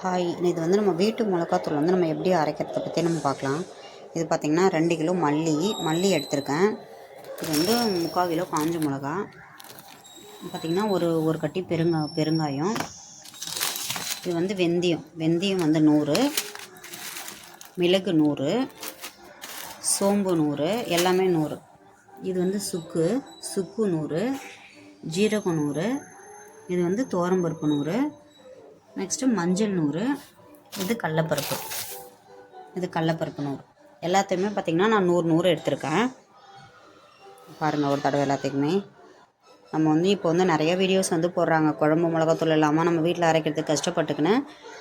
Hi இது வந்து நம்ம வீட்டு மிளகாத்தூள் வந்து நம்ம எப்படி அரைக்கிறத பற்றி நம்ம பார்க்கலாம். இது பார்த்திங்கன்னா ரெண்டு கிலோ மல்லி மல்லி எடுத்திருக்கேன். இது வந்து முக்கால் கிலோ காஞ்ச மிளகா. பார்த்திங்கன்னா ஒரு ஒரு கட்டி பெருங்கா பெருங்காயம். இது வந்து வெந்தயம் வெந்தயம் வந்து நூறு. மிளகு நூறு. சோம்பு நூறு எல்லாமே நூறு. இது வந்து சுக்கு சுக்கு நூறு. ஜீரகம் நூறு. இது வந்து தோரம்பருப்பு நூறு. நெக்ஸ்ட்டு மஞ்சள் நூறு இது கடலப்பருப்பு. இது கடலப்பருப்பு நூறு. எல்லாத்தையுமே பார்த்திங்கன்னா நான் நூறு நூறு எடுத்திருக்கேன். பாருங்கள் ஒரு தடவை எல்லாத்துக்குமே. நம்ம வந்து இப்போ வந்து நிறைய வீடியோஸ் வந்து போடுறாங்க. குழம்பு மிளகாத்தூள் இல்லாமல் நம்ம வீட்டில் அரைக்கிறதுக்கு கஷ்டப்பட்டுக்கின்னு.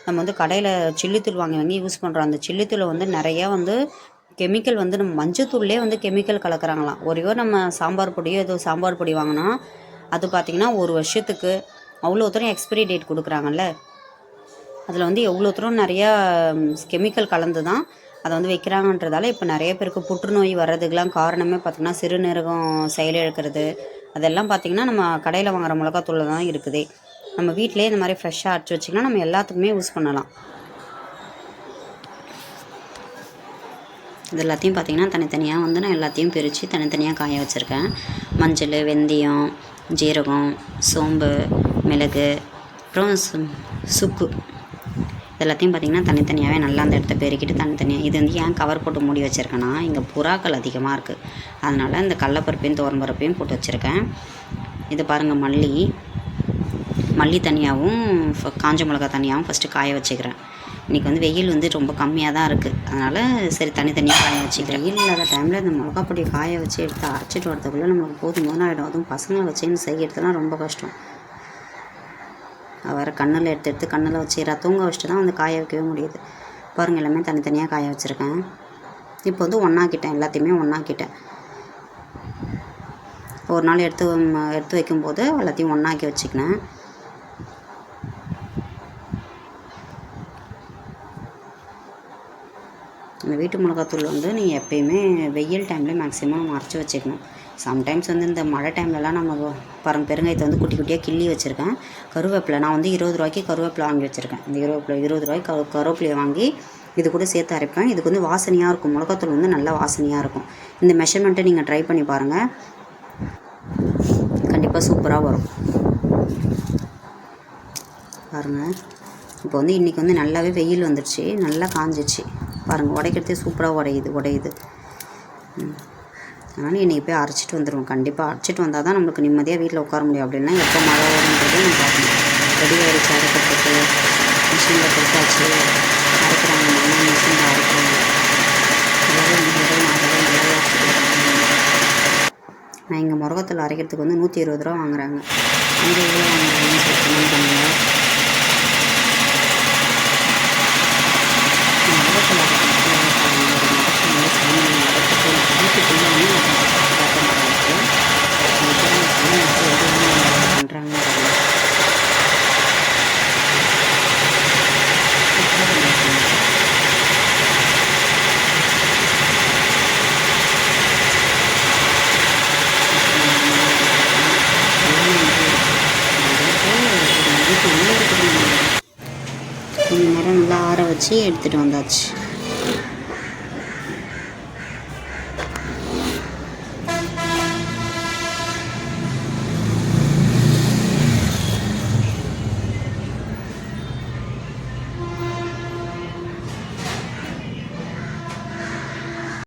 நம்ம வந்து கடையில் சில்லித்தூள் வாங்கி வாங்கி யூஸ் பண்ணுறோம் அந்த சில்லித்தூளை வந்து நிறையா வந்து கெமிக்கல் வந்து நம்ம மஞ்சத்தூள்லேயே வந்து கெமிக்கல் கலக்கிறாங்களாம். ஒரே நம்ம சாம்பார் பொடியோ ஏதோ சாம்பார் பொடி வாங்கினா அது பார்த்திங்கன்னா ஒரு வருஷத்துக்கு அவ்வளோ தூரம் எக்ஸ்பிரி டேட் கொடுக்குறாங்கல்ல. அதில் வந்து எவ்வளோ தூரம் நிறையா கெமிக்கல் கலந்து தான் அதை வந்து வைக்கிறாங்கன்றதால இப்போ நிறைய பேருக்கு புற்றுநோய் வர்றதுக்கெலாம் காரணமே பார்த்திங்கன்னா சிறுநீரகம் செயலிழக்கிறது அதெல்லாம் பார்த்திங்கன்னா நம்ம கடையில் வாங்குற மிளகாத்தூள் தான் இருக்குது. நம்ம வீட்டிலே இந்த மாதிரி ஃப்ரெஷ்ஷாக அரைச்சி வச்சிங்கன்னா நம்ம எல்லாத்துக்குமே யூஸ் பண்ணலாம். இது எல்லாத்தையும் பார்த்திங்கன்னா தனித்தனியாக வந்து நான் எல்லாத்தையும் பிரித்து தனித்தனியாக காய வச்சுருக்கேன். மஞ்சள் வெந்தயம் ஜீரகம் சோம்பு மிளகு அப்புறம் சு சுக்கு. எல்லாத்தையும் பார்த்திங்கன்னா தனித்தனியாகவே நல்லா அந்த இடத்த பெருக்கிட்டு தனித்தனியாக இது வந்து ஏன் கவர் போட்டு மூடி வச்சுருக்கேன்னா இங்கே புறாக்கள் அதிகமாக இருக்குது அதனால் இந்த கடலப்பருப்பையும் தோரம்பருப்பையும் போட்டு வச்சுருக்கேன். இது பாருங்கள் மல்லி. மல்லி தனியாகவும் காஞ்ச மிளகா தனியாகவும் ஃபஸ்ட்டு காய வச்சுக்கிறேன். இன்றைக்கி வந்து வெயில் வந்து ரொம்ப கம்மியாக தான் இருக்குது அதனால் சரி தனித்தனியாக காய வச்சுக்கிறேன். வெயில் இல்லாத டைமில் இந்த மிளகா பொடியை காய வச்சு எடுத்து அரைச்சிட்டு வரதுக்குள்ளே நம்மளுக்கு போதும். ஆகிடும் அதுவும் பசங்களை வச்சுன்னு செய்கிறதுலாம் ரொம்ப கஷ்டம். வேறு கண்ணில் எடுத்து எடுத்து கண்ணில் வச்சு தூங்க வச்சுட்டு தான் வந்து காய வைக்கவே முடியுது. பாருங்கள் எல்லாமே தனித்தனியாக காய வச்சுருக்கேன். இப்போ வந்து ஒன்றாக்கிட்டேன் எல்லாத்தையுமே ஒன்றாக்கிட்டேன் ஒரு நாள் எடுத்து எடுத்து வைக்கும்போது எல்லாத்தையும் ஒன்றாக்கி வச்சுக்கினேன். இந்த வீட்டு மிளகாத்தூள் வந்து நீங்கள் எப்பயுமே வெயில் டைமில் மேக்ஸிமம் நம்ம அரைச்சி வச்சுக்கணும். சம்டைம்ஸ் வந்து இந்த மழை டைம்லலாம் நம்ம பரம் பெருங்காயத்தை வந்து குட்டி குட்டியாக கிள்ளி வச்சுருக்கேன். கருவேப்பிலை நான் வந்து இருபது ரூபாய்க்கு கருவேப்பிலை வாங்கி வச்சுருக்கேன். இந்த இருபது இருபது ரூபாய்க்கு கரு கருவேப்பிலையை வாங்கி இது கூட சேர்த்து அரைப்பேன். இதுக்கு வந்து வாசனையாக இருக்கும். மிளகாத்தூள் வந்து நல்லா வாசனையாக இருக்கும். இந்த மெஷர்மெண்ட்டை நீங்கள் ட்ரை பண்ணி பாருங்கள் கண்டிப்பாக சூப்பராக வரும். பாருங்கள் இப்போ வந்து இன்றைக்கி வந்து நல்லாவே வெயில் வந்துடுச்சு நல்லா காஞ்சிச்சு. பாருங்கள் உடைக்கிறதே சூப்பராக உடையுது உடையுது. அதனால் இன்றைக்கி போய் அரைச்சிட்டு வந்துடுவோம் கண்டிப்பாக அரைச்சிட்டு வந்தால் தான் நம்மளுக்கு நிம்மதியாக வீட்டில் உட்கார முடியும். அப்படின்னா எப்போ மழை வரும்ன்றது நம்ம பார்க்கணும். ரெடி ஆகிடுச்சு அரைக்கிறதுக்கு மிஷினில் கொடுத்தாச்சு அரைக்கிறாங்க நல்லா மிஷினில் அரைக்கிறாங்க. நான் இங்கே முருகத்தில் அரைக்கிறதுக்கு வந்து நூற்றி இருபது ரூபா வாங்குறாங்க. அங்கே எவ்வளோ கொஞ்சம் நேரம் நல்லா ஆற வச்சு எடுத்துகிட்டு வந்தாச்சு.